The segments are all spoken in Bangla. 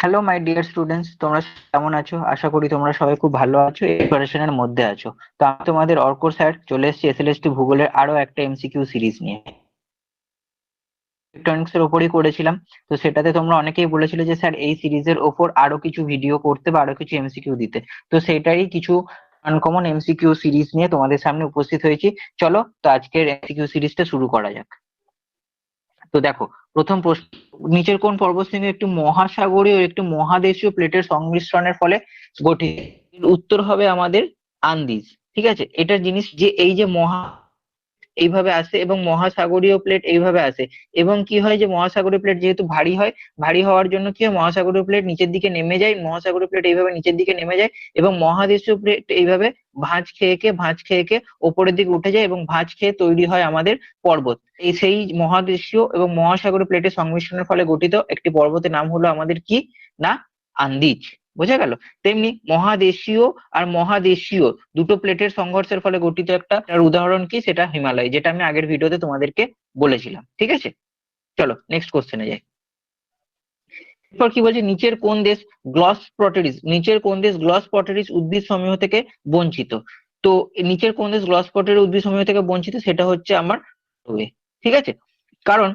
হ্যালো মাই ডিয়ার স্টুডেন্টস তোমরা কেমন আছো? আশা করি তোমরা সবাই খুব ভালো আছো প্রিপারেশনের মধ্যে আছো। তো আমি তোমাদের অর্ক স্যার চলে এসেছি এসএলএসটি ভূগোলের আরও একটা এমসিকিউ সিরিজ নিয়ে। ইলেকট্রনিক্স এর ওপরই করেছিলাম, তো সেটাতে তোমরা অনেকেই বলেছিলে যে স্যার এই সিরিজের ওপর আরও কিছু ভিডিও করতে বা আরও কিছু এমসিকিউ দিতে। তো সেটারই কিছু আনকমন এমসিকিউ সিরিজ নিয়ে তোমাদের সামনে উপস্থিত হয়েছি। চলো, তো আজকের এমসিকিউ সিরিজটা শুরু করা যাক। তো দেখো, প্রথম প্রশ্ন, নিচের কোন পর্বতশৃঙ্গ একটি মহাসাগরীয় একটি মহাদেশীয় প্লেটের সংমিশ্রণের ফলে গঠিত? উত্তর হবে আমাদের আন্দিজ, ঠিক আছে? এটা জিনিস যে এই যে মহা এইভাবে আসে এবং মহাসাগরীয় প্লেট এইভাবে আসে। এবং কি হয় যে মহাসাগরীয় প্লেট যেহেতু ভারী হয়, ভারী হওয়ার জন্য কি হয়, মহাসাগরীয় প্লেট নিচের দিকে নেমে যায়, মহাসাগরীয় প্লেট এইভাবে নিচের দিকে নেমে যায় এবং মহাদেশীয় প্লেট এইভাবে ভাঁজ খেয়ে খেয়ে, ভাঁজ খেয়ে খেয়ে ওপরের দিকে উঠে যায় এবং ভাঁজ খেয়ে তৈরি হয় আমাদের পর্বত। এই সেই মহাদেশীয় এবং মহাসাগরীয় প্লেটের সংমিশ্রণের ফলে গঠিত একটি পর্বতের নাম হলো আমাদের কি? না, আন্দিজ। বোঝা গেল? তেমনি মহাদেশীয় আর মহাদেশীয় দুটো প্লেটের সংঘর্ষের ফলে গঠিত একটা উদাহরণ কি? সেটা হিমালয়, যেটা আমি আগের ভিডিওতে তোমাদেরকে বলেছিলাম, ঠিক আছে? চলো নেক্সট কোশ্চেনে যাই। এরপর কি বলছে? নিচের কোন দেশ গ্লস প্রটেরিস নিচের কোন দেশ গ্লস প্রটেরিস উদ্ভিদ সমূহ থেকে বঞ্চিত? তো, নিচের কোন দেশ গ্লস প্রটেরিস উদ্ভিদ সমূহ থেকে বঞ্চিত? সেটা হচ্ছে আমার ঠিক আছে? কারণ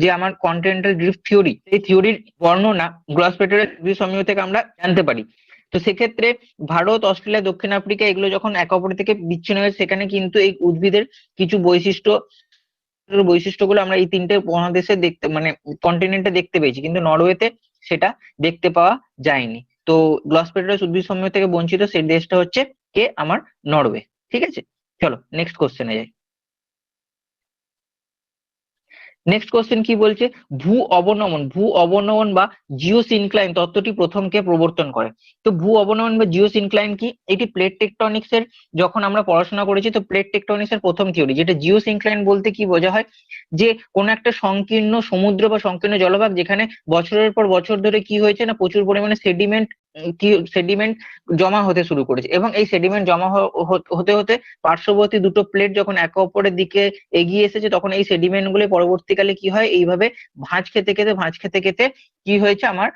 যে আমার কন্টিনেন্টাল ড্রিফট থিওরি এই থিওরির বর্ণনা গ্লস পেটের সমূহ থেকে আমরা জানতে পারি। তো সেক্ষেত্রে ভারত অস্ট্রেলিয়া দক্ষিণ আফ্রিকা এগুলো যখন একে অপর থেকে বিচ্ছিন্ন হয়ে সেখানে কিন্তু এই উদ্ভিদের কিছু বৈশিষ্ট্য বৈশিষ্ট্যগুলো আমরা এই তিনটে মহাদেশে দেখতে মানে কন্টিনেন্টে দেখতে পেয়েছি। কিন্তু নরওয়েতে সেটা দেখতে পাওয়া যায়নি। তো গ্লস পেটেরাস উদ্ভিদ সমূহ থেকে বঞ্চিত সেই দেশটা হচ্ছে কে? আমার নরওয়ে। ঠিক আছে? চলো নেক্সট কোশ্চেনে যাই। নেক্সট কোশ্চেন কি বলছে? ভূ অবনমন ভূ অবনমন বা জিওসিনক্লাইন তত্ত্বটি প্রথম কে প্রবর্তন করে। তো ভূ অবনমন বা জিওসিনক্লাইন কি? এটি প্লেট টেকটনিক্স এর, যখন আমরা পড়াশোনা করেছি, তো প্লেট টেকটনিক্স এর প্রথম থিওরি, যেটা জিওসিনক্লাইন বলতে কি বোঝা হয়? যে কোন একটা সংকীর্ণ সমুদ্র বা সংকীর্ণ জলভাগ যেখানে বছরের পর বছর ধরে কি হয়েছে না, প্রচুর পরিমাণে সেডিমেন্ট কি সেডিমেন্ট জমা হতে শুরু করেছে। এবং এই সেডিমেন্ট জমা হতে হতে পার্শ্ববর্তী দুটো প্লেট যখন একে অপরের দিকে এগিয়ে এসেছে, তখন এই সেডিমেন্ট গুলি পরবর্তীকালে কি হয়? এইভাবে ভাঁজ খেতে খেতে, ভাঁজ খেতে খেতে কি হয়েছে? আমার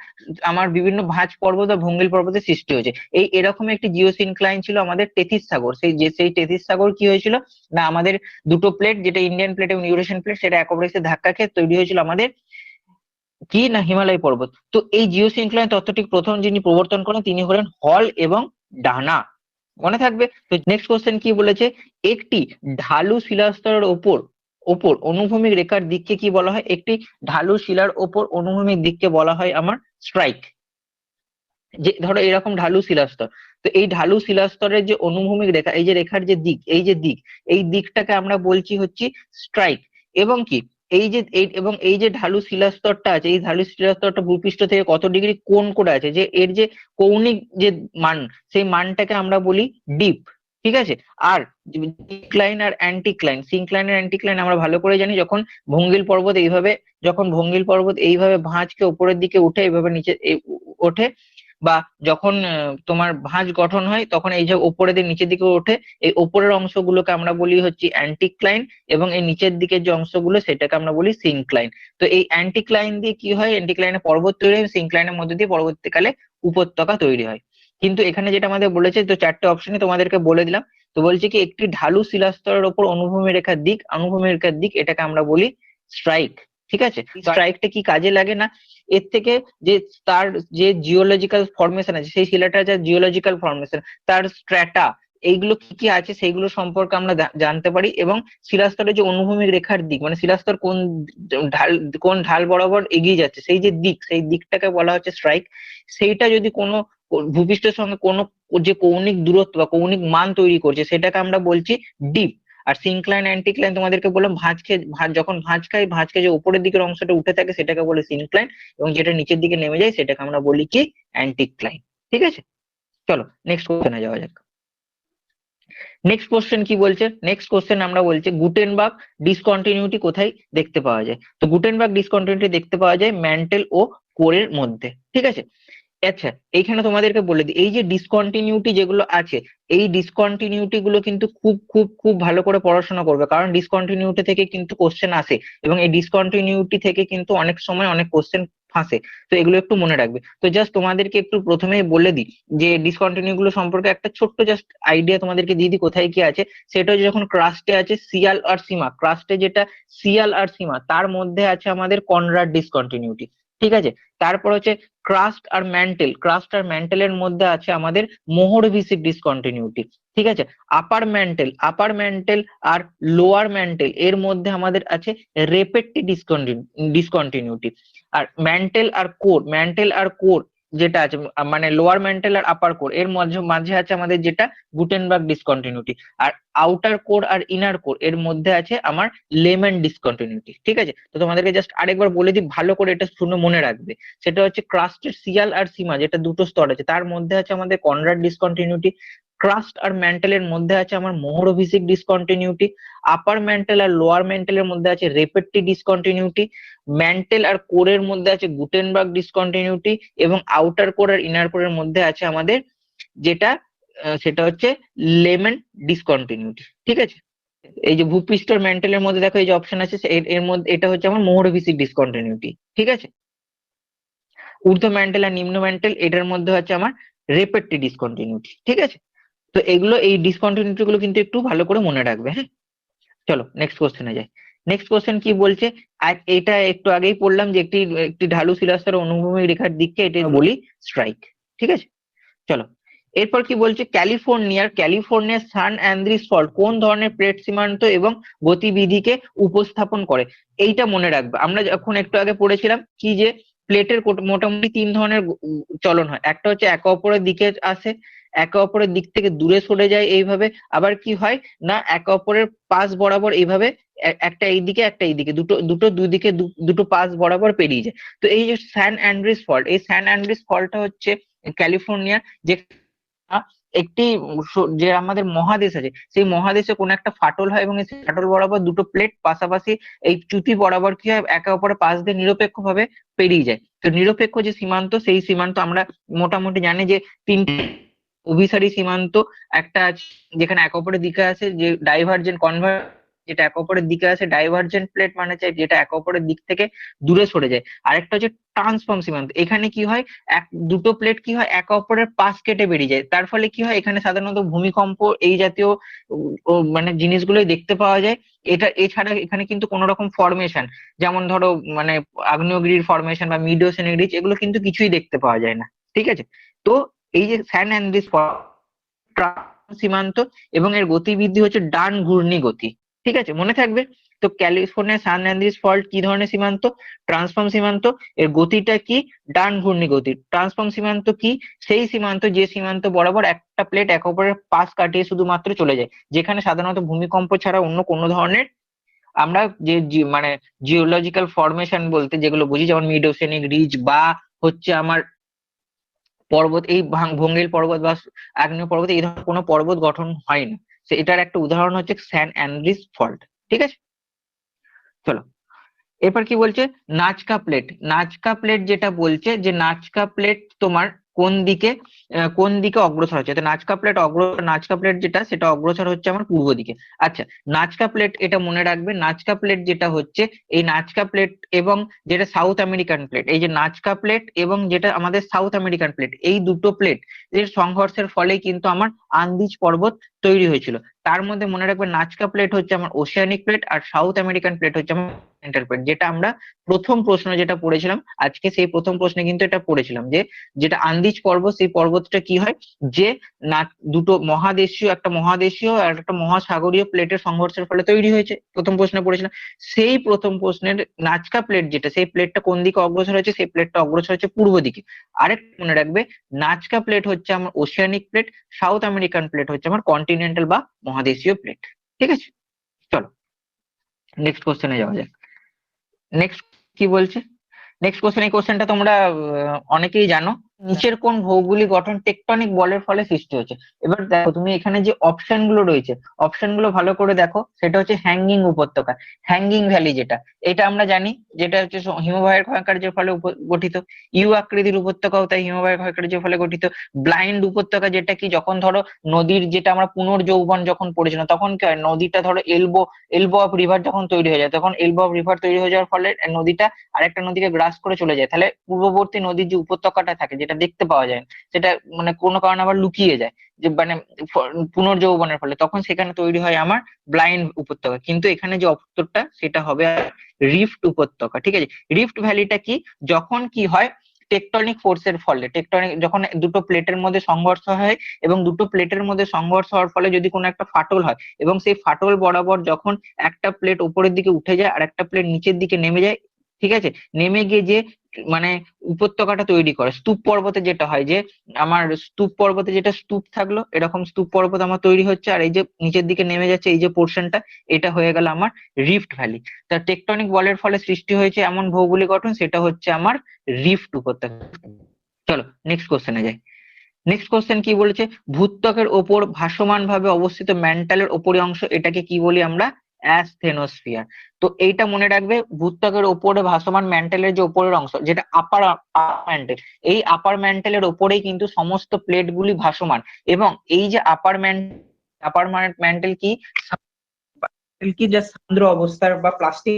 আমার বিভিন্ন ভাঁজ পর্বত বা ভঙ্গিল পর্বতের সৃষ্টি হয়েছে। এই এরকম একটি জিওসিনক্লাইন ছিল আমাদের তেথিস সাগর। সেই যে, সেই তেথিস সাগর কি হয়েছিল? না, আমাদের দুটো প্লেট যেটা ইন্ডিয়ান প্লেট এবং ইউরেশিয়ান প্লেট সেটা একে অপরের সাথে ধাক্কা খেয়ে তৈরি হয়েছিল আমাদের কি না, হিমালয় পর্বত। তো এই জিও সিনক্লাইন তত্ত্বটি প্রথম যিনি প্রবর্তন করেন, তিনি হলেন হল এবং ডানা। মনে থাকবে? তো নেক্সট কোশ্চেন কি বলেছে? একটি ঢালু শিলাস্তরের ওপর ওপর অনুভূমিক রেখার দিককে কি বলা হয়? একটি ঢালু শিলার ওপর অনুভূমিক দিককে বলা হয় আমার স্ট্রাইক যে, ধরো এরকম ঢালু শিলাস্তর তো এই ঢালু শিলাস্তরের যে অনুভূমিক রেখা, এই যে রেখার যে দিক, এই যে দিক, এই দিকটাকে আমরা বলছি হচ্ছে স্ট্রাইক এবং কি? এই যে এই এবং এই যে ঢালু শিলাস্তরটা আছে, এই ঢালু শিলাস্তরটা ভূপৃষ্ঠ থেকে কত ডিগ্রি কোণ করে আছে? যে এর যে কৌণিক যে মান, সেই মানটাকে আমরা বলি ডিপ, ঠিক আছে? আর ক্লাইন আর অ্যান্টিক্লাইন, সিনক্লাইন আর অ্যান্টিক্লাইন আমরা ভালো করে জানি যখন ভঙ্গিল পর্বত এইভাবে, যখন ভঙ্গিল পর্বত এইভাবে ভাঁজকে উপরের দিকে উঠে, এইভাবে নিচে ওঠে বা যখন তোমার ভাঁজ গঠন হয় তখন এই যে ওপরের দিকে নিচের দিকে ওঠে এই ওপরের অংশগুলোকে আমরা বলি হচ্ছে অ্যান্টিক্লাইন এবং এই নিচের দিকের যে অংশগুলো সেটাকে আমরা বলি সিনক্লাইন তো এই অ্যান্টিক্লাইন দিয়ে কি হয়? অ্যান্টিক্লাইনে পর্বত তৈরি হয় সিনক্লাইনের মধ্যে দিয়ে পরবর্তীকালে উপত্যকা তৈরি হয়। কিন্তু এখানে যেটা আমাদের বলেছে তো চারটে অপশনে তোমাদেরকে বলে দিলাম। তো বলছে কি একটি ঢালু শিলাস্তরের ওপর অনুভূমি রেখার দিক অনুভূমি রেখার দিক এটাকে আমরা বলি স্ট্রাইক ঠিক আছে? স্ট্রাইকটা কি কাজে লাগে না? এর থেকে যে তার যে জিওলজিক্যাল ফর্মেশন আছে সেই শিলাটার যা জিওলজিক্যাল ফরমেশন তার স্ট্র্যাটা এইগুলো কি কি আছে সেইগুলো সম্পর্কে আমরা জানতে পারি এবং শিলাস্তরের যে অনুভূমিক রেখার দিক মানে শিলাস্তর কোন ঢাল কোন ঢাল বরাবর এগিয়ে যাচ্ছে সেই যে দিক সেই দিকটাকে বলা হচ্ছে স্ট্রাইক সেইটা যদি কোনো ভূপৃষ্ঠের সঙ্গে কোনো যে কৌণিক দূরত্ব বা কৌণিক মান তৈরি করছে সেটাকে আমরা বলছি ডিপ আর সিনক্লাইন অ্যান্টিক্লাইন তোমাদেরকে বললাম ভাঁজ খেয়ে যখন ভাঁজ খাই ভাঁজ যে উপরের দিকের অংশটা উঠে থাকে সেটাকে বলে সিনক্লাইন এবং যেটা নিচের দিকে নেমে যায় সেটাকে আমরা বলি কি? অ্যান্টিক্লাইন ঠিক আছে? চলো নেক্সট কোশ্চেনে যাওয়া যাক। নেক্সট কোশ্চেন কি বলছে? নেক্সট কোশ্চেন আমরা বলছি গুটেনবার্গ ডিসকন্টিনিউটি কোথায় দেখতে পাওয়া যায়? তো গুটেনবার্গ ডিসকন্টিনিউটি দেখতে পাওয়া যায় ম্যান্টেল ও কোরের মধ্যে। ঠিক আছে? আচ্ছা এইখানে তোমাদেরকে বলে দিই, এই যে ডিসকন্টিনিউটি যেগুলো আছে, এই ডিসকন্টিনিউটি গুলো কিন্তু খুব খুব খুব ভালো করে পড়াশোনা করবে। কারণ ডিসকন্টিনিউটি থেকে কিন্তু কোশ্চেন আসে এবং এই ডিসকন্টিনিউটি থেকে কিন্তু অনেক সময় অনেক কোশ্চেন ফাঁসে। তো এগুলো একটু মনে রাখবে। তো জাস্ট তোমাদেরকে একটু প্রথমেই বলে দিই যে ডিসকন্টিনিউ গুলো সম্পর্কে একটা ছোট্ট জাস্ট আইডিয়া তোমাদেরকে দিয়ে দিই কোথায় কি আছে? সেটা হচ্ছে যখন ক্রাস্টে আছে সিয়াল আর সীমা। ক্রাস্টে যেটা সিয়াল আর সীমা, তার মধ্যে আছে আমাদের কনরাড ডিসকন্টিনিউটি ঠিক আছে? তারপর হচ্ছে ক্রাস্ট আর ম্যান্টেল ক্রাস্ট আর ম্যান্টেলের মধ্যে আছে আমাদের মোহর ভিসিক ডিসকন্টিনিউটি ঠিক আছে? আপার ম্যান্টেল আপার ম্যান্টেল আর লোয়ার ম্যান্টেল এর মধ্যে আমাদের আছে রেপেট্টি ডিসকন্টিনিউটি আর ম্যান্টেল আর কোর ম্যান্টেল আর কোর যেটা আছে মানে লোয়ার ম্যান্টেল আর আপার কোর এর মাঝে মাঝে আছে আমাদের যেটা গুটেনবার্গ ডিসকন্টিনিউটি আর আউটার কোর আর ইনার কোর এর মধ্যে আছে আমার লেমন ডিসকন্টিনিউটি ঠিক আছে? তো তোমাদেরকে জাস্ট আরেকবার বলে দিই, ভালো করে এটা শুনে মনে রাখবে। সেটা হচ্ছে ক্রাস্টের সিয়াল আর সীমা, যেটা দুটো স্তর আছে, তার মধ্যে আছে আমাদের কনরাড ডিসকন্টিনিউটি ক্রাস্ট আর ম্যান্টেলের মধ্যে আছে আমার মোহরভিসিক ডিসকন্টিনিউটি আপার ম্যান্টেল আর লোয়ার ম্যান্টেলের মধ্যে আছে রেপেট্টি ডিসকন্টিনিউটি ম্যান্টেল আর কোরের মধ্যে আছে গুটেনবার্গ ডিসকন্টিনিউটি এবং আউটার কোর আর ইনার কোরের মধ্যে আছে আমাদের যেটা সেটা হচ্ছে লেমন ডিসকন্টিনিউটি ঠিক আছে? এই যে ভূপৃষ্ঠের ম্যান্টেলের মধ্যে দেখো এই যে অপশন আছে এর মধ্যে, এটা হচ্ছে আমার মোহরভিসিক ডিসকন্টিনিউটি ঠিক আছে? ঊর্ধ্ব ম্যান্টেল আর নিম্ন ম্যান্টেল এটার মধ্যে হচ্ছে আমার রেপেট্টি ডিসকন্টিনিউটি ঠিক আছে? তো এগুলো এই ডিসকন্টিনিউটি গুলো কিন্তু একটু ভালো করে মনে রাখবে হ্যাঁ? চলো নেক্সট কোশ্চেনে যাই। নেক্সট কোশ্চেন কি বলছে? এটা একটু আগেই পড়লাম যে একটি একটি ঢালু শিলাস্তর অনুভূমিক রেখার দিককে এটা বলি স্ট্রাইক ঠিক আছে? চলো এরপর কি বলছে? ক্যালিফোর্নিয়ার ক্যালিফোর্নিয়ার সান অ্যান্দ্রিস ফল্ট কোন ধরনের প্লেট সীমান্ত এবং গতিবিধিকে উপস্থাপন করে? এইটা মনে রাখবে। আমরা যখন একটু আগে পড়েছিলাম কি যে প্লেটের মোটামুটি তিন ধরনের চলন হয়। একটা হচ্ছে একে অপরের দিকে আসে একে অপরের দিক থেকে দূরে সরে যায় এইভাবে। আবার কি হয়? না, একে অপরের পাশ বরাবর এইভাবে একটা এইদিকে একটা এইদিকে দুটো দুটো দুই দিকে দুটো পাশ বরাবর পেরিয়ে যায়। তো এই যে স্যান অ্যান্ড্রিস ফল্ট, এই স্যান অ্যান্ড্রিস ফল্টটা হচ্ছে ক্যালিফোর্নিয়া, যে একটি যে আমাদের মহাদেশ আছে, সেই মহাদেশে কোনো একটা ফাটল হয় এবং সেই ফাটল বরাবর দুটো প্লেট, পাশাপাশি এই চ্যুতি বরাবর কি হয়? একে অপরের পাশ দিয়ে নিরপেক্ষ ভাবে পেরিয়ে যায়। তো নিরপেক্ষ যে সীমান্ত, সেই সীমান্ত আমরা মোটামুটি জানি যে তিনটে অভিসারী সীমান্ত একটা আছে, যেখানে এক অপরের দিকে আছে যে ডাইভার্জেন্ট কনভার যেটা এক অপরের দিকে আছে ডাইভার্জেন্ট প্লেট মানে চাই যেটা এক অপরের দিক থেকে দূরে সরে যায়। আরেকটা হচ্ছে ট্রান্সফর্ম সীমান্ত। এখানে কি হয়, এক, দুটো প্লেট কি হয়, এক অপরের পাশ কেটে বেরিয়ে যায়। তার ফলে কি হয়, এখানে সাধারণত ভূমিকম্প, এই জাতীয় মানে জিনিসগুলোই দেখতে পাওয়া যায়। এটা, এছাড়া এখানে কিন্তু কোন রকম ফরমেশন যেমন ধরো মানে আগ্নেয়গিরির ফরমেশন বা মিডিওসেনিক রিচ এগুলো কিন্তু কিছুই দেখতে পাওয়া যায় না। ঠিক আছে? তো এই যে স্যান অ্যান্ড্রিস সীমান্ত এবং এর গতিবৃদ্ধি হচ্ছে ডান ঘূর্ণি গতি, ঠিক আছে? মনে থাকবে? তো ক্যালিফোর্নিয়া সান অ্যান্ড্রিস ফল্ট কি ধরনের সীমান্ত? ট্রান্সফর্ম সীমান্ত। এর গতিটা কি? ডান ঘূর্ণি গতি। ট্রান্সফর্ম সীমান্ত কি? সেই সীমান্ত, যে সীমান্ত বরাবর একটা প্লেট এক অপরের পাশ কাটিয়ে শুধুমাত্র চলে যায়, যেখানে সাধারণত ভূমিকম্প ছাড়া অন্য কোনো ধরনের আমরা যে মানে জিওলজিক্যাল ফরমেশন বলতে যেগুলো বুঝি, যেমন মিডোসেনিক রিজ বা হচ্ছে আমার পর্বত, এই ভঙ্গিল পর্বত বা আগ্নেয় পর্বত এই ধরনের কোনো পর্বত গঠন হয় না সে, এটার একটা উদাহরণ হচ্ছে স্যান অ্যান্ড্রিস ফল্ট, ঠিক আছে? চলো, এরপর কি বলছে? নাচকা প্লেট নাচকা প্লেট যেটা বলছে যে, নাচকা প্লেট তোমার কোন দিকে কোন দিকে অগ্রসর হচ্ছে? তো নাচকা প্লেট অগ্র নাচকা প্লেট যেটা, সেটা অগ্রসর হচ্ছে আমার পূর্ব দিকে। আচ্ছা নাচকা প্লেট এটা মনে রাখবে নাচকা প্লেট যেটা হচ্ছে, এই নাচকা প্লেট এবং যেটা সাউথ আমেরিকান প্লেট, এই যে নাচকা প্লেট এবং যেটা আমাদের সাউথ আমেরিকান প্লেট, এই দুটো প্লেট, এর সংঘর্ষের ফলে কিন্তু আমার আন্দিজ পর্বত তৈরি হয়েছিল। তার মধ্যে মনে রাখবে নাচকা প্লেট হচ্ছে আমার ওশিয়ানিক প্লেট আর সাউথ আমেরিকান প্লেট হচ্ছে আমার প্লেট যেটা আমরা প্রথম প্রশ্ন যেটা পড়েছিলাম, আজকে সেই প্রথম প্রশ্নে কিন্তু এটা পড়েছিলাম যে, যেটা আন্দিজ পর্বত সেই পর্বতটা কি হয়? যে না, দুটো মহাদেশীয়, একটা মহাদেশীয় আর একটা মহাসাগরীয় প্লেটের সংঘর্ষের ফলে তৈরি হয়েছে, প্রথম প্রশ্নে পড়েছিলাম। সেই প্রথম প্রশ্নের নাচকা প্লেট যেটা, সেই প্লেটটা কোন দিকে অগ্রসর হয়েছে? সেই প্লেটটা অগ্রসর হচ্ছে পূর্ব দিকে। আরেক মনে রাখবে, নাচকা প্লেট হচ্ছে আমার oceanic plate South American plate হচ্ছে আমার কন্টিনেন্টাল বা মহাদেশীয় প্লেট ঠিক আছে? চলো নেক্সট কোশ্চেনে যাওয়া যাক। নেক্সট কি বলছে? নেক্সট কোশ্চেন এই কোশ্চেনটা তোমরা অনেকেই জানো। নিচের কোন ভৌগোলিক গঠন টেকটনিক বলের ফলে সৃষ্টি হচ্ছে এবার দেখো, তুমি এখানে যে অপশনগুলো রয়েছে অপশনগুলো ভালো করে দেখো, সেটা হচ্ছে হ্যাঙ্গিং উপত্যকা হ্যাঙ্গিং ভ্যালি যেটা। এটা আমরা জানি, যেটা হচ্ছে হিমবাহের ক্ষয়কার্যের ফলে গঠিত। ইউ আকৃতির উপত্যকাও তাই হিমবাহের ক্ষয়কার্যের ফলে গঠিত। ব্লাইন্ড উপত্যকা যেটা কি, যখন ধরো নদীর যেটা আমরা পুনর্যৌবন যখন পড়েছিলাম তখন কি হয়, নদীটা ধরো এলবো এলবো অফ রিভার যখন তৈরি হয়ে যায়, তখন এলবো অফ রিভার তৈরি হয়ে যাওয়ার ফলে নদীটা আরেকটা নদীকে গ্রাস করে চলে যায়। তাহলে পূর্ববর্তী নদীর যে উপত্যকাটা থাকে, যেটা দেখতে পাওয়া যায়, সেটা মানে কোনো কারণে আবার লুকিয়ে যায়। যে মানে পুনর্যৌবনের ফলে। তখন সেখানে তৈরি হয় আমার ব্লাইন্ড উপত্যকা। কিন্তু এখানে যে উত্তরটা সেটা হবে রিফট উপত্যকা, ঠিক আছে? রিফট ভ্যালিটা কি? যখন কি হয় টেকটনিক ফোর্সের ফলে টেকটনিক যখন দুটো প্লেটের মধ্যে সংঘর্ষ হয় এবং দুটো প্লেটের মধ্যে সংঘর্ষ হওয়ার ফলে যদি কোনো একটা ফাটল হয় এবং সেই ফাটল বরাবর যখন একটা প্লেট উপরের দিকে উঠে যায় আর একটা প্লেট নিচের দিকে নেমে যায় ঠিক আছে? নেমে গিয়ে যে মানে উপত্যকাটা তৈরি করে, স্তূপ পর্বতে যেটা হয় যে, আমার স্তূপ পর্বতে যেটা স্তূপ থাকল, এরকম স্তূপ পর্বত আমার তৈরি হচ্ছে, আর এই যে নিচের দিকে নেমে যাচ্ছে, এই যে পোর্শনটা এটা হয়ে গেল আমার রিফট ভ্যালি তা টেকটনিক বলের ফলে সৃষ্টি হয়েছে এমন ভৌগোলিক গঠন, সেটা হচ্ছে আমার রিফট উপত্যকা। চলো নেক্সট কোশ্চেনে যাই। নেক্সট কোশ্চেন কি বলেছে? ভূত্বকের ওপর ভাসমান ভাবে অবস্থিত ম্যান্টালের ওপরের অংশ, এটাকে কি বলি আমরা? অ্যাস্থেনোস্ফিয়ার। তো এইটা মনে রাখবে ভূত্বকের ওপরে ভাসমান ম্যান্টেলের যে ওপরের অংশ যেটা আপার ম্যান্টেল এই আপার ম্যান্টেলের ওপরেই কিন্তু সমস্ত প্লেট গুলি ভাসমান। এবং এই যে আপার আপার ম্যান্টেল কি? mantle কি যা সান্দ্র অবস্থার বা প্লাস্টিক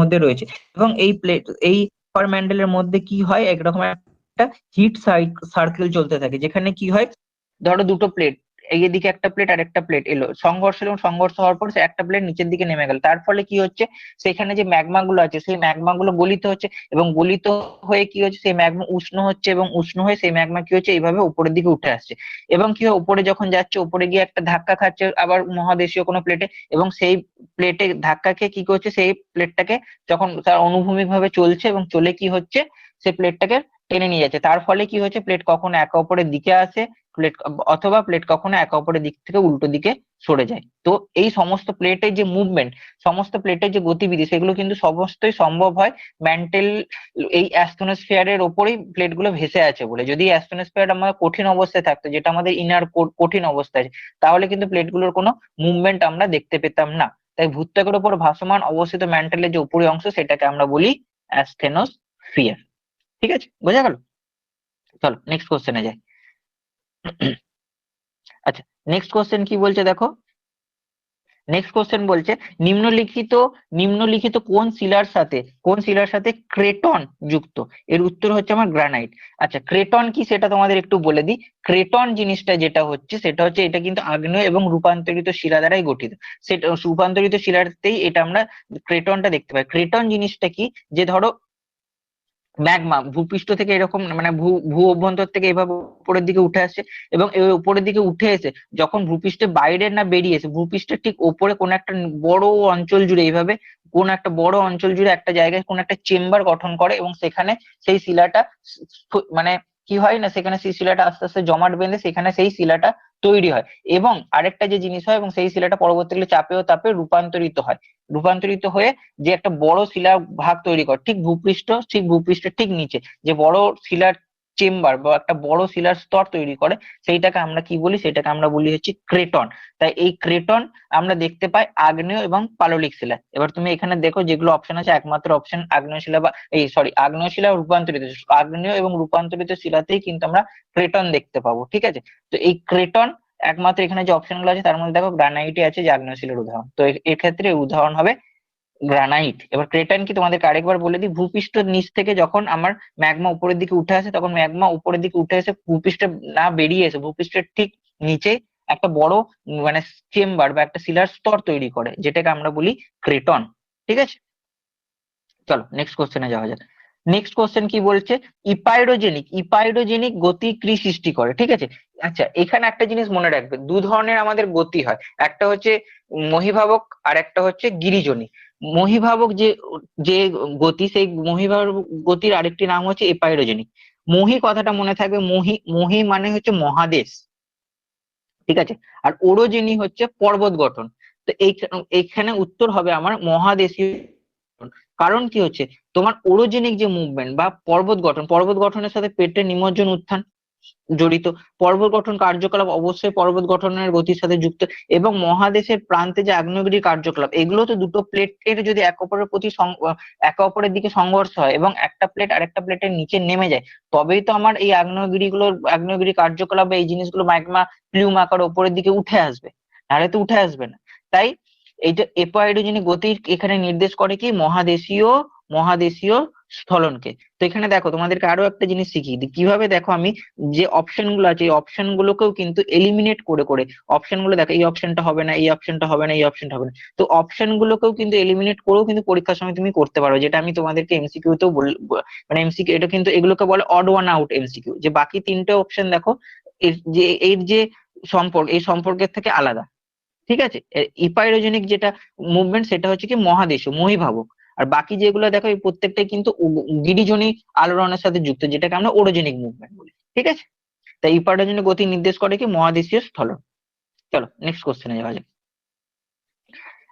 মধ্যে রয়েছে। এবং এই প্লেট এই আপার ম্যান্টেলের মধ্যে কি হয়? একরকম একটা হিট সার্কেল চলতে থাকে যেখানে কি হয়? ধরো দুটো প্লেট এদিকে একটা প্লেট আর একটা প্লেট এলো। সংঘর্ষ এবং সংঘর্ষ হওয়ার পর সে একটা প্লেট নিচের দিকে নেমে গেল। তার ফলে কি হচ্ছে? সেখানে যে ম্যাগমা গুলো আছে, সেই ম্যাগমা গুলো গলিত হচ্ছে এবং গলিত হয়ে কি হচ্ছে? সেই ম্যাগমা উষ্ণ হচ্ছে এবং উষ্ণ হয়ে সেই ম্যাগমা কি হচ্ছে? এইভাবে উপরের দিকে উঠে আসছে। এবং কি হয়? উপরে যখন যাচ্ছে, উপরে গিয়ে একটা ধাক্কা খাচ্ছে আবার মহাদেশীয় কোনো প্লেটে এবং সেই প্লেটে ধাক্কা খেয়ে কি করছে? সেই প্লেটটাকে যখন তার অনুভূমিক ভাবে চলছে এবং চলে কি হচ্ছে? সেই প্লেটটাকে টেনে নিয়ে যাচ্ছে। তার ফলে কি হচ্ছে? প্লেট কখনো একে অপরের দিকে আসে প্লেট অথবা প্লেট কখনো একে অপরের দিক থেকে উল্টো দিকে সরে যায়। তো এই সমস্ত প্লেটের যে মুভমেন্ট সমস্ত প্লেটের যে গতিবিধি, সেগুলো কিন্তু সমস্তই সম্ভব হয় ম্যান্টেল এই অ্যাস্টোনোস্ফিয়ারের ওপরেই প্লেটগুলো ভেসে আছে বলে। যদি অ্যাস্টোনোস্ফিয়ার আমাদের কঠিন অবস্থায় থাকতো, যেটা আমাদের ইনার কঠিন অবস্থায় তাহলে কিন্তু প্লেটগুলোর কোনো মুভমেন্ট আমরা দেখতে পেতাম না। তাই ভূত্বকের ওপর ভাসমান অবস্থিত ম্যান্টেলের যে উপরি অংশ, সেটাকে আমরা বলি অ্যাস্থেনোস্ফিয়ার ঠিক আছে? বোঝা গেল? চলো নেক্সট কোশ্চেনে যাই। আচ্ছা নেক্সট কোশ্চেন কি বলছে দেখো? নেক্সট কোশ্চেন বলছে, নিম্নলিখিত নিম্নলিখিত কোন শিলার সাথে, কোন শিলার সাথে ক্রেটন যুক্ত? এর উত্তর হচ্ছে আমার গ্রানাইট আচ্ছা ক্রেটন কি সেটা তোমাদের একটু বলে দিই। ক্রেটন জিনিসটা যেটা হচ্ছে, সেটা হচ্ছে এটা কিন্তু আগ্নেয় এবং রূপান্তরিত শিলা দ্বারাই গঠিত। সেটা, রূপান্তরিত শিলাতেই এটা আমরা ক্রেটনটা দেখতে পাই। ক্রেটন জিনিসটা কি? যে ধরো ম্যাগমা ভূপৃষ্ঠ থেকে এরকম মানে ভূ ভূ অভ্যন্তর থেকে এভাবে উপরের দিকে উঠে আসছে এবং এই উপরের দিকে উঠে এসে যখন ভূপৃষ্ঠের বাইরে না বেরিয়ে এসে ভূপৃষ্ঠের ঠিক ওপরে কোন একটা বড় অঞ্চল জুড়ে এইভাবে কোন একটা বড় অঞ্চল জুড়ে একটা জায়গায় কোন একটা চেম্বার গঠন করে এবং সেখানে সেই শিলাটা মানে কি হয় না, সেখানে সেই শিলাটা আস্তে আস্তে জমাট বেঁধে সেখানে সেই শিলাটা তৈরি হয়। এবং আরেকটা যে জিনিস হয় এবং সেই শিলাটা পরবর্তীকালে চাপে ও তাপে রূপান্তরিত হয়। রূপান্তরিত হয়ে যে একটা বড় শিলা ভাগ তৈরি করে, ঠিক ভূপৃষ্ঠ, ঠিক ভূপৃষ্ঠের ঠিক নিচে, যে বড় শিলার চেম্বার বা একটা বড় শিলার স্তর তৈরি করে, সেইটাকে আমরা কি বলি? সেটাকে আমরা বলি হচ্ছে ক্রেটন। তাই এই ক্রেটন আমরা দেখতে পাই আগ্নেয় এবং পাললিক শিলা। এবার তুমি এখানে দেখো যেগুলো অপশন আছে, একমাত্র অপশন আগ্নেয় শিলা বা, এই সরি আগ্নেয় শিলা রূপান্তরিত। আগ্নেয় এবং রূপান্তরিত শিলাতেই কিন্তু আমরা ক্রেটন দেখতে পাবো, ঠিক আছে? তো এই ক্রেটন একমাত্র এখানে যে অপশনগুলো আছে, তার মধ্যে দেখো গ্রানাইটই আছে যে আগ্নেয় শিলার উদাহরণ। তো এক্ষেত্রে উদাহরণ হবে গ্রানাইট। এবার ক্রেটাইন কি তোমাদেরকে আরেকবার বলে দিই? ভূপৃষ্ঠ নিচ থেকে যখন আমার ম্যাগমা উপরের দিকে উঠে আসে, তখন ম্যাগমা উপরের দিকে উঠে এসে ভূপৃষ্ঠে না বেরিয়ে এসে, ভূপৃষ্ঠের ঠিক নিচে একটা বড় মানে চেম্বার বা একটা শিলার স্তর তৈরি করে, যেটাকে আমরা বলি ক্রেটন। ঠিক আছে? চলো নেক্সট কোশ্চেনে যাওয়া যাক। নেক্সট কোশ্চেন কি বলছে? ইপাইডোজেনিক ইপাইডোজেনিক গতি ক্রি সৃষ্টি করে? ঠিক আছে? আচ্ছা এখানে একটা জিনিস মনে রাখবে, দু ধরনের আমাদের গতি হয়। একটা হচ্ছে মহিভাবক আর একটা হচ্ছে গিরিজনী মহিভাবক যে যে গতি, সেই মহিভাবক গতির আরেকটি নাম হচ্ছে এপাইরোজেনিক। মহি কথাটা মনে থাকবে, মহি মহি মানে হচ্ছে মহাদেশ। ঠিক আছে? আর ওরোজেনি হচ্ছে পর্বত গঠন। তো এই, এইখানে উত্তর হবে আমার মহাদেশীয় কারণ কি হচ্ছে? তোমার ওরোজেনিক যে মুভমেন্ট বা পর্বত গঠন, পর্বত গঠনের সাথে পেটের নিমজ্জন উত্থান জড়িত। পর্বত গঠন কার্যকলাপ অবশ্যই পর্বত গঠনের গতির সাথে যুক্ত এবং মহাদেশের প্রান্তে যে আগ্নেয়গিরি কার্যকলাপ এগুলো তো দুটো প্লেটের যদি এক অপরের প্রতি একে অপরের দিকে সংঘর্ষ হয় এবং একটা প্লেট আরেকটা প্লেটের নিচে নেমে যায়, তবেই তো আমার এই আগ্নেয়গিরি গুলোর আগ্নেয়গিরি কার্যকলাপ এই জিনিসগুলো ম্যাগমা প্লিউম আকার ওপরের দিকে উঠে আসবে। নাহলে তো উঠে আসবে না। তাই এইটা এপোহাইড্রোজেনিক গতির এখানে নির্দেশ করে কি? মহাদেশীয় মহাদেশীয় স্থলনকে। তো এখানে দেখো, তোমাদেরকে আরও একটা জিনিস শিখিয়ে দিই। কীভাবে দেখো আমি যে অপশনগুলো আছে, এই অপশন গুলোকেও কিন্তু এলিমিনেট করে করে অপশনগুলো দেখো, এই অপশনটা হবে না, এই অপশনটা হবে না, এই অপশনটা হবে না। তো অপশন গুলোকেও কিন্তু এলিমিনেট করেও কিন্তু পরীক্ষার সময় তুমি করতে পারো, যেটা আমি তোমাদেরকে এমসিকিউ তেও বল মানে এমসিকিউ এটা কিন্তু এগুলোকে বলে অড ওয়ান আউট এমসিকিউ যে বাকি তিনটে অপশন দেখো, এর যে এর যে সম্পর্ক, এই সম্পর্কের থেকে আলাদা। ঠিক আছে? ইপাইরোজেনিক যেটা মুভমেন্ট সেটা হচ্ছে কি মহাদেশীয়, মহিভাবক। আর বাকি যেগুলো দেখো, এই প্রত্যেকটাই কিন্তু গিরিজনী আলোড়নের সাথে যুক্ত, যেটাকে আমরা ওরোজেনিক মুভমেন্ট বলি, ঠিক আছে? তাই ইপাইরোজেনিক গতি নির্দেশ করে কি? মহাদেশীয় স্থলন। চলো নেক্সট কোশ্চেনে যাওয়া যাক।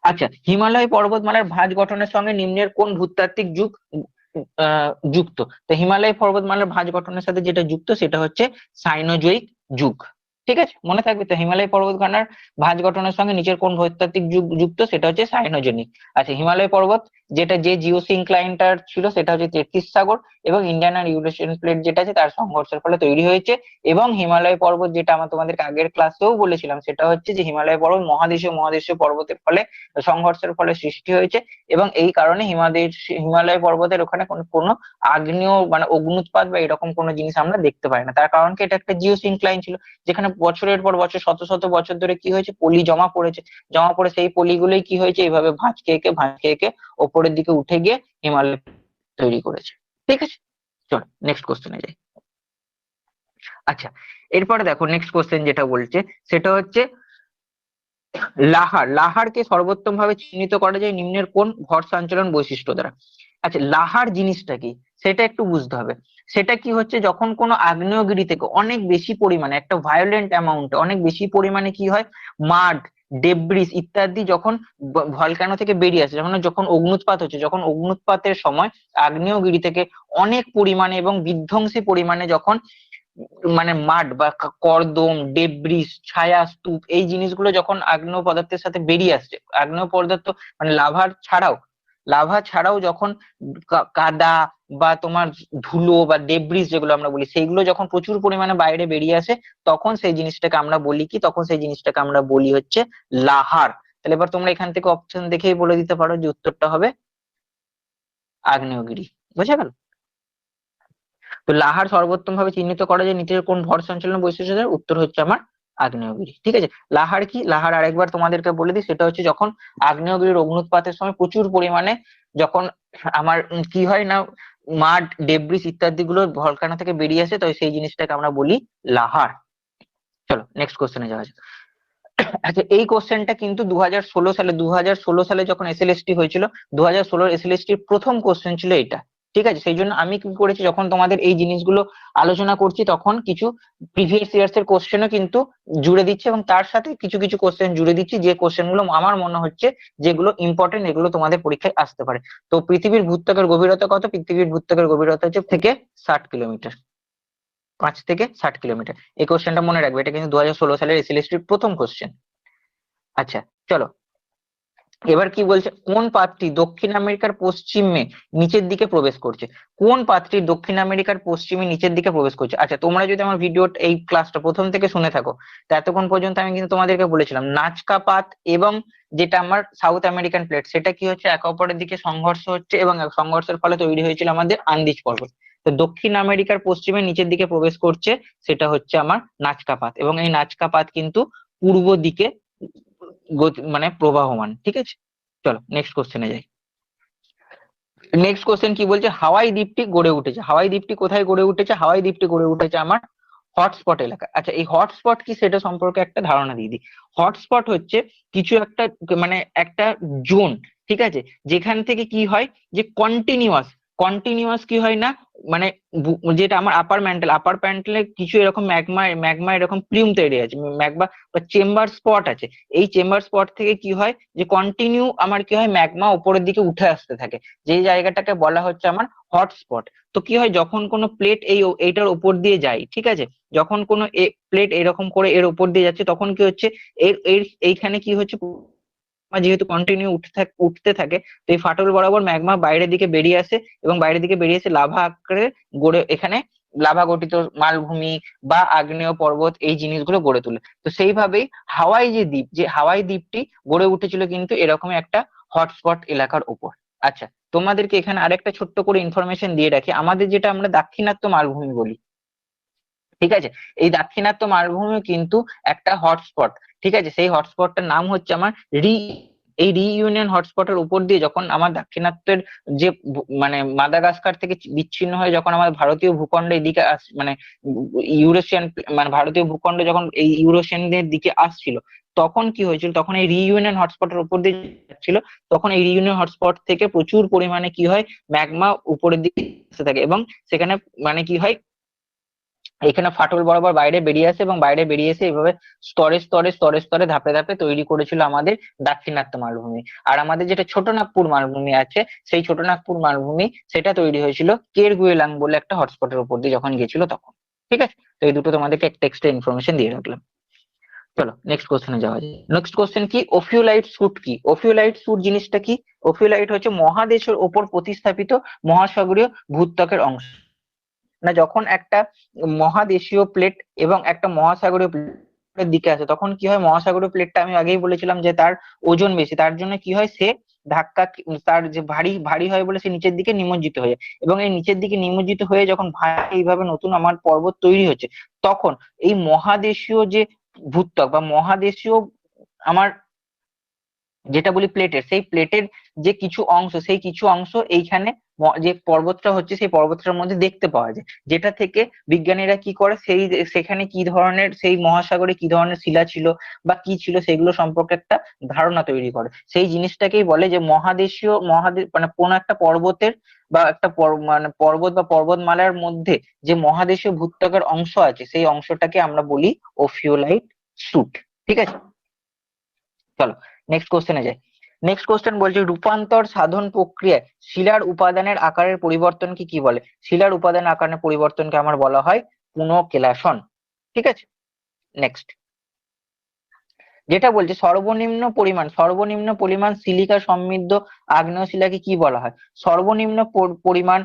আচ্ছা হিমালয় পর্বতমালার ভাঁজ গঠনের সঙ্গে নিম্নের কোন ভূতাত্ত্বিক যুগ যুক্ত? তো হিমালয় পর্বতমালার ভাঁজ গঠনের সাথে যেটা যুক্ত, সেটা হচ্ছে সাইনোজয়িক যুগ। ঠিক আছে? মনে থাকবে তো হিমালয় পর্বতখানার ভাঁজ গঠনের সঙ্গে নিচের কোন ভৌতাত্ত্বিক যুক্ত সেটা হচ্ছে সাইনোজেনিক আচ্ছা হিমালয় পর্বত যেটা যে জিও জিওসিনক্লাইনটার ছিল সেটা হচ্ছে তেত্রিশ সাগর এবং ইন্ডিয়ান আর ইউরেশিয়ান প্লেট যেটা আছে তার সংঘর্ষের ফলে তৈরি হয়েছে এবং হিমালয় পর্বত যেটা আমরা তোমাদেরকে আগের ক্লাসেও বলেছিলাম সেটা হচ্ছে যে হিমালয় পর্বত মহাদেশীয় মহাদেশীয় পর্বতের ফলে সংঘর্ষের ফলে সৃষ্টি হয়েছে এবং এই কারণে হিমাদেশ হিমালয় পর্বতের ওখানে কোনো কোনো আগ্নেয় মানে অগ্নুৎপাত বা এরকম কোনো জিনিস আমরা দেখতে পাই না। তার কারণ কি? এটা একটা জিও জিওসিনক্লাইন ছিল যেখানে বছরের পর বছর, শত শত বছর ধরে কি হয়েছে? পলি জমা পড়েছে। জমা পড়ে সেই পলিগুলোই কি হয়েছে? এইভাবে ভাঁজ খেয়ে ভাঁজ খেয়ে ওপরের দিকে উঠে গিয়ে হিমালয় তৈরি করেছে। ঠিক আছে? চল নেক্সট কোশ্চেনে যাই। আচ্ছা এরপরে দেখো নেক্সট কোশ্চেন যেটা বলছে, সেটা হচ্ছে লাহার। লাহারকে সর্বোত্তম ভাবে চিহ্নিত করা যায় নিম্নের কোন ভর সঞ্চালন বৈশিষ্ট্য দ্বারা? আচ্ছা লাহার জিনিসটা কি? সেটা একটু বুঝতে হবে। সেটা কি হচ্ছে, যখন কোনো আগ্নেয়গিরি থেকে অনেক বেশি পরিমাণে, একটা ভায়োলেন্ট অ্যামাউন্টে অনেক বেশি পরিমাণে কি হয়? মাড ডেব্রিস ইত্যাদি যখন ভলকানো থেকে বেরিয়ে আসে, যখন যখন অগ্নুৎপাত হচ্ছে, যখন অগ্নুৎপাতের সময় আগ্নেয়গিরি থেকে অনেক পরিমাণে এবং বিধ্বংসী পরিমাণে যখন মানে মাড বা কর্দম ডেব্রিস ছায়া স্তূপ এই জিনিসগুলো যখন আগ্নেয় পদার্থের সাথে বেরিয়ে আসছে, আগ্নেয় পদার্থ মানে লাভার ছাড়াও লাভা ছাড়াও যখন কাদা বা তোমার ধুলো বা ডেব্রিস যেগুলো আমরা বলি, সেইগুলো যখন প্রচুর পরিমাণে বাইরে বেরিয়ে আসে, তখন সেই জিনিসটাকে আমরা বলি কি? তখন সেই জিনিসটাকে আমরা বলি হচ্ছে লাহার। তাহলে এবার তোমরা এখান থেকে অপশন দেখেই বলে দিতে পারো যে উত্তরটা হবে আগ্নেয়গিরি। বোঝা গেল? তো লাহার সর্বোত্তম ভাবে চিহ্নিত করা যায় নিচের কোন ভর সঞ্চালন বৈশিষ্ট্য উত্তর হচ্ছে আমার আগ্নেয়গিরি, ঠিক আছে? লাহার কি? লাহার আরেকবার তোমাদেরকে বলে দিই, সেটা হচ্ছে যখন আগ্নেয়গিরির অগ্নুৎপাতের সময় প্রচুর পরিমাণে যখন আমার কি হয় না, মাঠ ডেব্রিস ইত্যাদি গুলো ভলকানো থেকে বেরিয়ে আসে, তো সেই জিনিসটাকে আমরা বলি লাহার। চলো নেক্সট কোশ্চেনে যাওয়া যাক। আচ্ছা এই কোশ্চেনটা কিন্তু দু হাজার ষোলো সালে দু হাজার ষোলো সালে যখন এসএলএসটি হয়েছিল দু হাজার ষোলোর এসএলএসটির প্রথম কোশ্চেন ছিল এটা। ঠিক আছে? সেই জন্য আমি কি করেছি, যখন তোমাদের এই জিনিসগুলো আলোচনা করছি, তখন কিছু প্রিভিয়াস ইয়ার্স এর কোশ্চেনও কিন্তু জুড়ে দিচ্ছে এবং তার সাথে কিছু কিছু কোশ্চেন জুড়ে দিচ্ছি, যে কোশ্চেনগুলো আমার মনে হচ্ছে যেগুলো ইম্পর্টেন্ট এগুলো তোমাদের পরীক্ষায় আসতে পারে। তো পৃথিবীর ভূত্বকের গভীরতা কত? পৃথিবীর ভূত্বকের গভীরতা হচ্ছে থেকে ষাট কিলোমিটার। পাঁচ থেকে ষাট কিলোমিটার। এই কোশ্চেনটা মনে রাখবে, এটা কিন্তু দু হাজার ষোলো সালের এসএলএসটির প্রথম কোশ্চেন আচ্ছা চলো। এবার কি বলছে? কোন পাতটি দক্ষিণ আমেরিকার পশ্চিমে নিচের দিকে প্রবেশ করছে? কোন পাতটি দক্ষিণ আমেরিকার পশ্চিমে নিচের দিকে প্রবেশ করছে? আচ্ছা তোমরা যদি আমার ভিডিও এই ক্লাসটা প্রথম থেকে শুনে থাকো এতক্ষণ পর্যন্ত আমি কিন্তু তোমাদেরকে বলেছিলাম নাচকা পাত এবং যেটা আমার সাউথ আমেরিকান প্লেট সেটা কি হচ্ছে? একে অপরের দিকে সংঘর্ষ হচ্ছে এবং সংঘর্ষের ফলে তৈরি হয়েছিল আমাদের আন্দিজ পর্বত। তো দক্ষিণ আমেরিকার পশ্চিমে নিচের দিকে প্রবেশ করছে, সেটা হচ্ছে আমার নাচকা পাত এবং এই নাচকা পাত কিন্তু পূর্ব দিকে মানে প্রবাহমান, ঠিক আছে? চলো নেক্সট কোশ্চেনে যাই। নেক্সট কোশ্চেন কি বলছে? হাওয়াই দ্বীপটি গড়ে উঠেছে। হাওয়াই দ্বীপটি কোথায় গড়ে উঠেছে? হাওয়াই দ্বীপটি গড়ে উঠেছে আমার হটস্পট এলাকা আচ্ছা এই হটস্পট কি সেটা সম্পর্কে একটা ধারণা দিয়ে দিই। হটস্পট হচ্ছে কিছু একটা মানে একটা জোন ঠিক আছে? যেখান থেকে কি হয়? যে কন্টিনিউয়াস কন্টিনিউয়াস কি হয় না? মানে যেটা আমার আপার ম্যান্টেল আপার ম্যান্টেলে কিছু এরকম ম্যাগমা ম্যাগমা এরকম প্লিউম তৈরি আছে ম্যাগমা বা চেম্বার স্পট আছে। এই চেম্বার স্পট থেকে কি হয়? যে কন্টিনিউ আমার কি হয়? ম্যাগমা উপরের দিকে উঠে আসতে থাকে। যেই জায়গাটাকে বলা হচ্ছে আমার হটস্পট তো কি হয়? যখন কোনো প্লেট এই এইটার উপর দিয়ে যায়, ঠিক আছে? যখন কোনো প্লেট এরকম করে এর উপর দিয়ে যাচ্ছে, তখন কি হচ্ছে? এর এর, এইখানে কি হচ্ছে? ম্যাগমা যেহেতু কন্টিনিউ উঠতে থাক, উঠতে থাকে, তো এই ফাটল বরাবর ম্যাগমা বাইরের দিকে বেরিয়ে আসে এবং বাইরের দিকে বেরিয়ে এসে লাভা আকারে গড়ে, এখানে লাভা গঠিত মালভূমি বা আগ্নেয় পর্বত এই জিনিসগুলো গড়ে তোলে। তো সেইভাবেই হাওয়াই যে দ্বীপ, যে হাওয়াই দ্বীপটি গড়ে উঠেছিল কিন্তু এরকমই একটা হটস্পট এলাকার উপর। আচ্ছা তোমাদেরকে এখানে আরেকটা ছোট্ট করে ইনফরমেশন দিয়ে রাখি। আমাদের যেটা আমরা দাক্ষিণাত্য মালভূমি বলি ঠিক আছে? এই দাক্ষিণাত্য মালভূমি কিন্তু একটা হটস্পট ঠিক আছে? সেই হটস্পটটার নাম হচ্ছে আমার রি, এই রিইউনিয়ন হটস্পটের উপর দিয়ে যখন আমার দাক্ষিণাত্যের যে মানে মাদাগাস্কার থেকে বিচ্ছিন্ন হয়ে যখন আমার ভারতীয় ভূখণ্ড এদিকে আস মানে ইউরেশিয়ান মানে ভারতীয় ভূখণ্ড যখন এই ইউরোশিয়ানদের দিকে আসছিল, তখন কি হয়েছিল? তখন এই রিইউনিয়ন হটস্পটের উপর দিয়ে যাচ্ছিল, তখন এই রিইউনিয়ন হটস্পট থেকে প্রচুর পরিমাণে কি হয়? ম্যাগমা উপরের দিকে আসতে থাকে এবং সেখানে মানে কি হয়? এখানে ফাটল বরাবর বাইরে বেরিয়ে আসে এবং বাইরে বেরিয়ে এসে এইভাবে স্তরে স্তরে স্তরে স্তরে ধাপে ধাপে তৈরি করেছিল আমাদের দাক্ষিণাত্য মালভূমি। আর আমাদের যেটা ছোট নাগপুর মালভূমি আছে, সেই ছোট নাগপুর মালভূমি সেটা তৈরি হয়েছিল কের গুয়েলাং বলে একটা হটস্পটের উপর দিয়ে যখন গেছিল তখন। ঠিক আছে? তো এই দুটো তোমাদেরকে একটা এক্সট্রা ইনফরমেশন দিয়ে রাখলাম। চলো নেক্সট কোশ্চেনে যাওয়া যায় নেক্সট কোশ্চেন কি? ওফিওলাইট স্যুট কি? ওফিওলাইট স্যুট জিনিসটা কি? ওফিওলাইট হচ্ছে মহাদেশের ওপর প্রতিস্থাপিত মহাসাগরীয় ভূত্বকের অংশ। না যখন একটা মহাদেশীয় প্লেট এবং একটা মহাসাগরীয় প্লেটের দিকে আসে, তখন কি হয়? মহাসাগরীয় প্লেটটা আমি আগেই বলেছিলাম যে তার ওজন বেশি, তার জন্য কি হয়? সে ধাক্কা তার যে ভারী ভারী হয় বলে সে নিচের দিকে নিমজ্জিত হয়ে এবং এই নিচের দিকে নিমজ্জিত হয়ে যখন ভারী এইভাবে নতুন আমার পর্বত তৈরি হচ্ছে, তখন এই মহাদেশীয় যে ভূত্বক বা মহাদেশীয় আমার যেটা বলি প্লেটের সেই প্লেটের যে কিছু অংশ, সেই কিছু অংশ এইখানে যে পর্বতটা হচ্ছে সেই পর্বতটার মধ্যে দেখতে পাওয়া যায়। যেটা থেকে বিজ্ঞানীরা কি করে, সেই সেখানে কি ধরনের, সেই মহাসাগরে কি ধরনের শিলা ছিল বা কি ছিল সেগুলো সম্পর্কে একটা ধারণা তৈরি করে। সেই জিনিসটাকেই বলে যে মহাদেশীয় মহাদেশ মানে কোন একটা পর্বতের বা একটা মানে পর্বত বা পর্বতমালার মধ্যে যে মহাদেশীয় ভূত্বকের অংশ আছে, সেই অংশটাকে আমরা বলি ওফিওলাইট স্যুট ঠিক আছে? চলো নেক্সট কোশ্চেনে যাই। নেক্সট কোশ্চেন বলছে, রূপান্তর সাধন প্রক্রিয়ায় শিলার উপাদানের আকারের পরিবর্তনকে কি বলে? শিলার উপাদানের আকারের পরিবর্তনকে আমার বলা হয় পুনঃকেলাসন। ঠিক আছে? নেক্সট যেটা বলছে, সর্বনিম্ন পরিমাণ সর্বনিম্ন পরিমাণ সিলিকা সমৃদ্ধ আগ্নেয় শিলাকে কি বলা হয়? সর্বনিম্ন পরিমাণ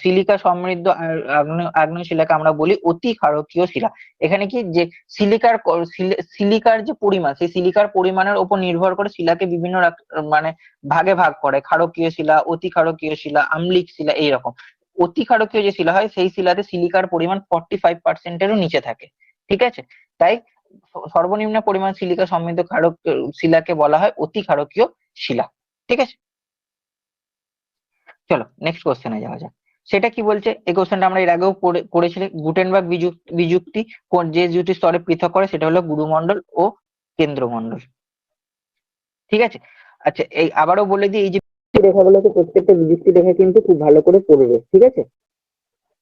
সিলিকা সমৃদ্ধ আগ্নেয় শিলাকে আমরা বলি অতি ক্ষারকীয় শিলা। এখানে কি যে সিলিকার সিলিকার যে পরিমাণ, সেই সিলিকার পরিমাণের উপর নির্ভর করে শিলাকে বিভিন্ন মানে ভাগে ভাগ করে। ক্ষারকীয় শিলা, অতি ক্ষারকীয় শিলা, আম্লিক শিলা এইরকম অতি ক্ষারকীয় যে শিলা হয়, সেই শিলাতে সিলিকার পরিমাণ ফর্টি ফাইভ পার্সেন্টেরও নিচে থাকে। ঠিক আছে? তাই সর্বনিম্ন পরিমাণ সিলিকা সমৃদ্ধ ক্ষারক, শিলাকে বলা হয় অতি ক্ষারকীয় শিলা। ঠিক আছে? চলো নেক্সট কোশ্চেনে যাওয়া যাক। সেটা কি বলছে? এই কোশ্চেনটা আমরা এর আগেও পড়েছিলাম। গুটেনবার্গ বিযুক- বিযুক্তি যে দুটি স্তরে পৃথক করে, সেটা হলো গুরুমণ্ডল ও কেন্দ্রমণ্ডল। ঠিক আছে? আচ্ছা এই আবারও বলে দিই, এই যে রেখাগুলোকে প্রত্যেকটা বিযুক্তি রেখা কিন্তু খুব ভালো করে পড়বে, ঠিক আছে?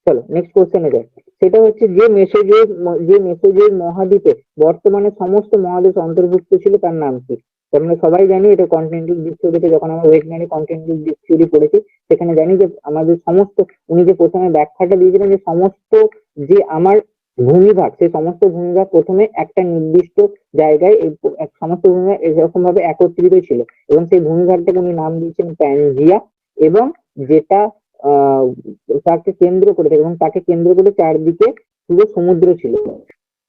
চলো নেক্সট কোশ্চেনে যাই। সেটা হচ্ছে যে মেসেজের যে মেসেজের মহাদ্বীপে বর্তমানে সমস্ত মহাদেশ অন্তর্ভুক্ত ছিল, তার নাম কি? আমরা সবাই জানি এটা কন্টিনেন্টাল ডিপ থিওরিতে যখন আমরা ওয়েটনারি কন্টিনেন্টাল ডিপ থিওরি পড়েছি সেখানে জানি যে আমাদের সমস্ত, উনি যে প্রথমে ব্যাখ্যাটা দিয়েছিলেন যে সমস্ত যে আমার ভূমিভাগ, সেই সমস্ত ভূমিভাগ প্রথমে একটা নির্দিষ্ট জায়গায় সমস্ত ভূমিভাগ এরকম ভাবে একত্রিত ছিল এবং সেই ভূমিভাগটাকে উনি নাম দিয়েছেন প্যানজিয়া এবং যেটা তাকে কেন্দ্র করে থাকে এবং তাকে কেন্দ্র করে চারদিকে পুরো সমুদ্র ছিল।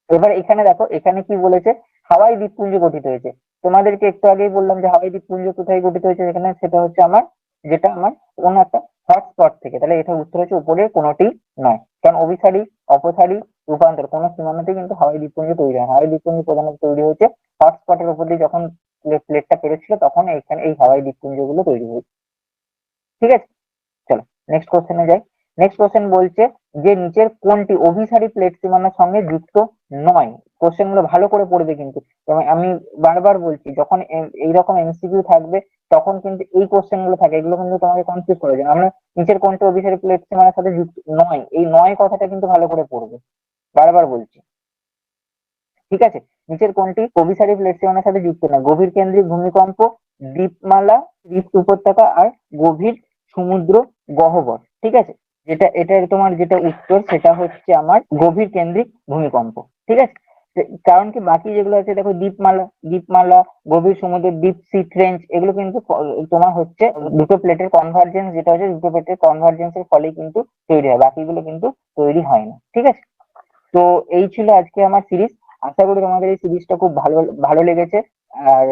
এবার এখানে দেখো, এখানে কি বলেছে? হাওয়াই দ্বীপপুঞ্জ গঠিত হয়েছে। তোমাদেরকে একটু আগেই বললাম যে হাওয়াই দ্বীপপুঞ্জ কোথায় গঠিত হয়েছে এখানে সেটা হচ্ছে আমার, যেটা আমার কোনো একটা হটস্পট থেকে। তাহলে এটা উত্তর হচ্ছে উপরের কোনোটি নয়। কারণ অভিসারী, অপসারী, রূপান্তর কোনো সীমানাতে কিন্তু হাওয়াই দ্বীপপুঞ্জ তৈরি হয় হাওয়াই দ্বীপপুঞ্জ প্রধানত তৈরি হয়েছে হটস্পটের উপর দিয়ে যখন প্লেটটা পেরেছিল তখন এইখানে এই হাওয়াই দ্বীপপুঞ্জগুলো তৈরি হয়েছে। ঠিক আছে? চলো নেক্সট কোশ্চেনে যাই। নেক্সট কোশ্চেন বলছে যে নিচের কোনটি অভিসারী প্লেট সীমানার সঙ্গে যুক্ত নয়? কোশ্চেনগুলো ভালো করে পড়বে কিন্তু। আমি বারবার বলছি, যখন এইরকম এমসিকিউ থাকবে, তখন কিন্তু এই কোশ্চেনগুলো থাকে, এগুলো কিন্তু তোমাকে কনফিউজ করে দেবে। আমরা নিচের কোনটি অভিসারী প্লেট সীমানার সাথে যুক্ত নয়, এই নয় কথাটা কিন্তু ভালো করে পড়বে। বারবার বলছি। ঠিক আছে? নিচের কোনটি অভিসারী প্লেট সীমানার সাথে যুক্ত নয়? গভীর কেন্দ্রিক ভূমিকম্প, দ্বীপমালা, দ্বীপ উপত্যকা আর গভীর সমুদ্র গহ্বর। ঠিক আছে? যেটা, এটার তোমার যেটা উত্তর সেটা হচ্ছে আমার গভীর কেন্দ্রিক ভূমিকম্প, ঠিক আছে? কারণ কি, বাকি যেগুলো আছে, দেখো দ্বীপমালা দ্বীপমালা, গভীর সমুদ্র, দ্বীপ, সি ট্রেঞ্চ এগুলো কিন্তু তোমার হচ্ছে দুটো প্লেটের কনভার্জেন্স যেটা হচ্ছে দুটো প্লেটের কনভার্জেন্সের ফলেই কিন্তু তৈরি হয়, বাকিগুলো কিন্তু তৈরি হয় না, ঠিক আছে? তো এই ছিল আজকে আমার সিরিজ আশা করি তোমাদের এই সিরিজটা খুব ভালো ভালো লেগেছে, আর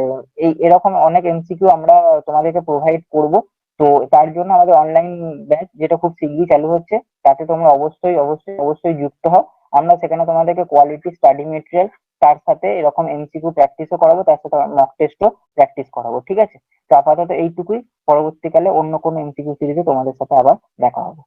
এই, এরকম অনেক এমসিকিউ আমরা তোমাদেরকে প্রোভাইড করব। তো তার জন্য আমাদের অনলাইন ব্যাচ যেটা খুব শীঘ্রই চালু হচ্ছে, তাতে তোমরা অবশ্যই অবশ্যই অবশ্যই যুক্ত হও। আমরা সেখানে তোমাদেরকে কোয়ালিটি স্টাডি মেটেরিয়াল তার সাথে এরকম এমসিকিউ প্র্যাকটিসও করাবো, তার সাথে মক টেস্টও প্র্যাকটিস করাবো, ঠিক আছে? তো আপাতত এইটুকুই, পরবর্তীকালে অন্য কোনো এমসিকিউ সিরিজে তোমাদের সাথে আবার দেখা হবে।